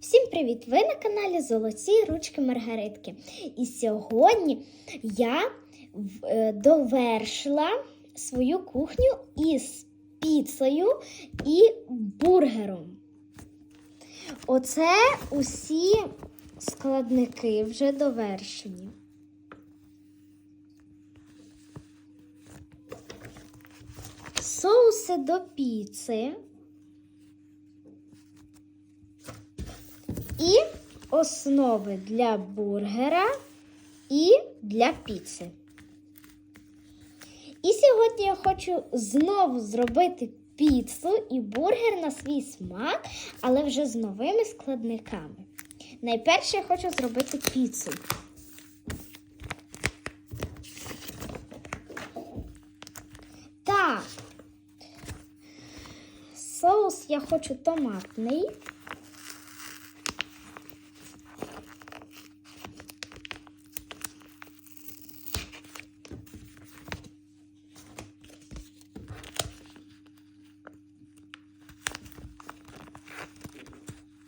Всім привіт! Ви на каналі Золоті Ручки Маргаритки. І сьогодні я е, довершила свою кухню із піцею і бургером. Оце усі складники вже довершені. Соуси до піци. І основи для бургера і для піци. І сьогодні я хочу знову зробити піцу і бургер на свій смак, але вже з новими складниками. Найперше я хочу зробити піцу. Так. Соус я хочу томатний.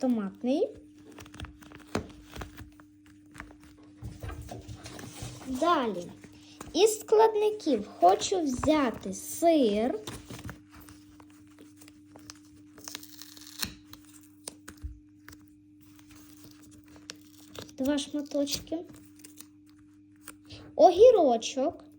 Томатний. Далі. Із складників хочу взяти сир. Два шматочки. Огірочок.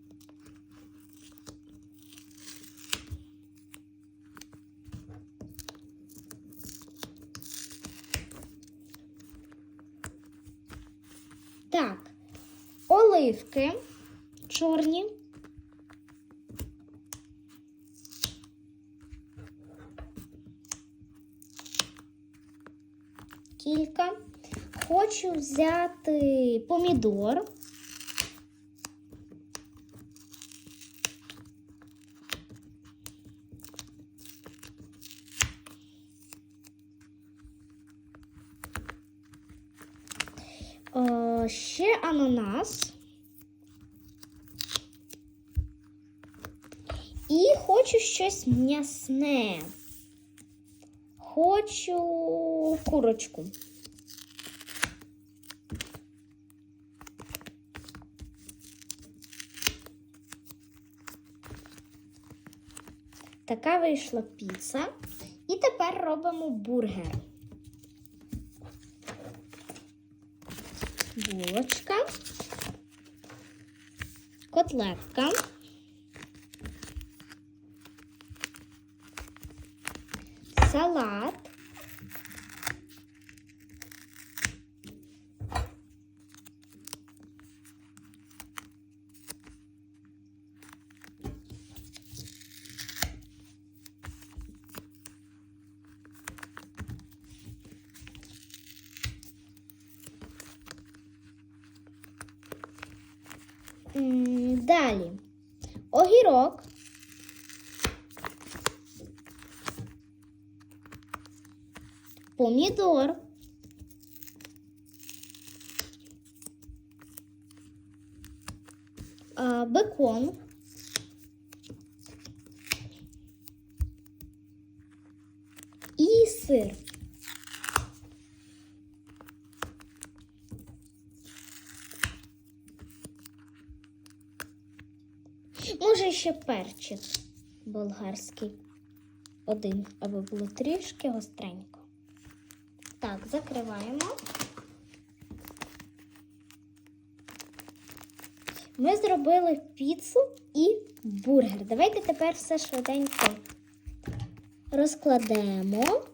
Так, оливки чорні. Кілька. Хочу взяти помідор. Е, ще ананас. І хочу щось м'ясне. Хочу курочку. Така вийшла піца. І тепер робимо бургер. Булочка, котлетка, салат, Далі огірок. Помідор. Бекон. І сир. Ще перчик болгарський. Один, аби було трішки гостренько. Так, закриваємо. Ми зробили піцу і бургер. Давайте тепер все швиденько розкладемо.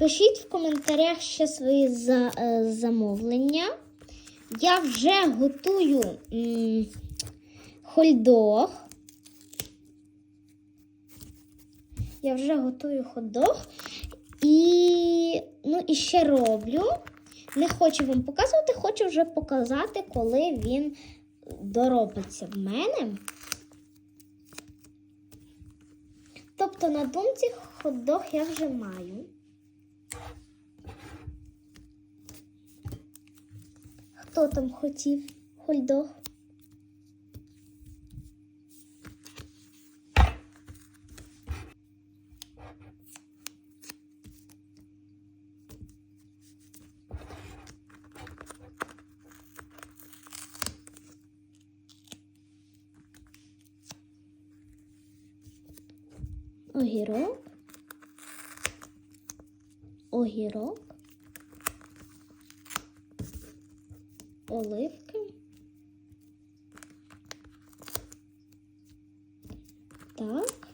Пишіть в коментарях ще свої за, е, замовлення. Я вже готую м, хольдог. Я вже готую хот-дог. І, ну, і ще роблю. Не хочу вам показувати, хочу вже показати, коли він доробиться в мене. Тобто на думці хот-дог я вже маю. Хто там хотів? Хульдог? Огірок. Огірок. Оливки. Так.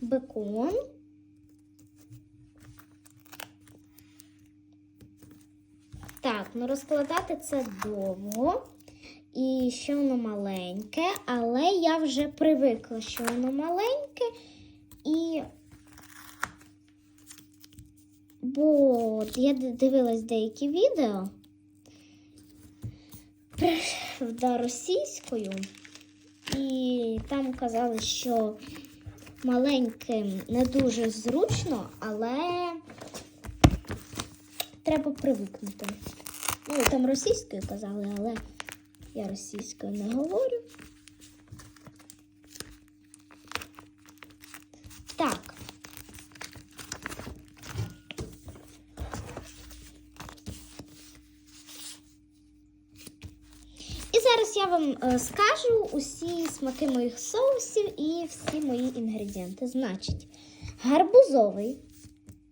Бекон. Так, ну розкладати це довго. І що воно маленьке, але я вже привикла, що воно маленьке. І бо я дивилась деякі відео да, російською, і там казали, що маленьким не дуже зручно, але треба привикнути. Ну, там російською казали, але я російською не говорю. Зараз я вам е, скажу усі смаки моїх соусів і всі мої інгредієнти. Значить, гарбузовий,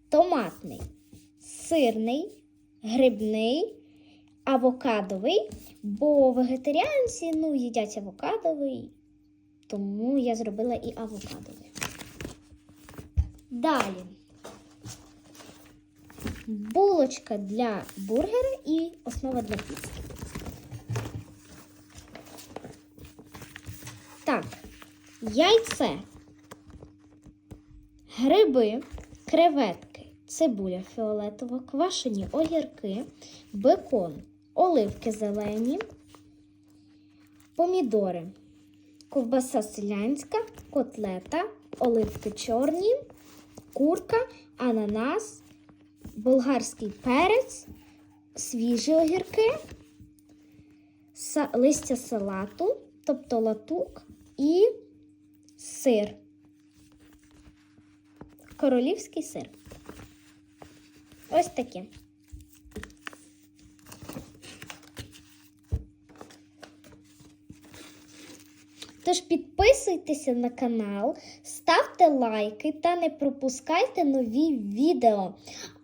томатний, сирний, грибний, авокадовий, бо вегетаріанці ну, їдять авокадовий, тому я зробила і авокадовий. Далі. Булочка для бургера і основа для піци. Так, яйце, гриби, креветки, цибуля фіолетова, квашені огірки, бекон, оливки зелені, помідори, ковбаса селянська, котлета, оливки чорні, курка, ананас, болгарський перець, свіжі огірки, листя салату, тобто латук і сир. Королівський сир. Ось таке. Тож підписуйтеся на канал, ставте лайки та не пропускайте нові відео.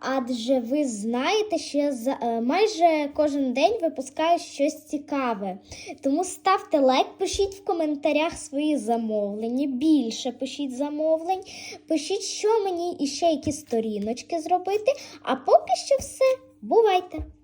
Адже ви знаєте, що я за, е, майже кожен день випускаю щось цікаве. Тому ставте лайк, пишіть в коментарях свої замовлення, більше пишіть замовлень, пишіть, що мені і ще які сторіночки зробити. А поки що все. Бувайте!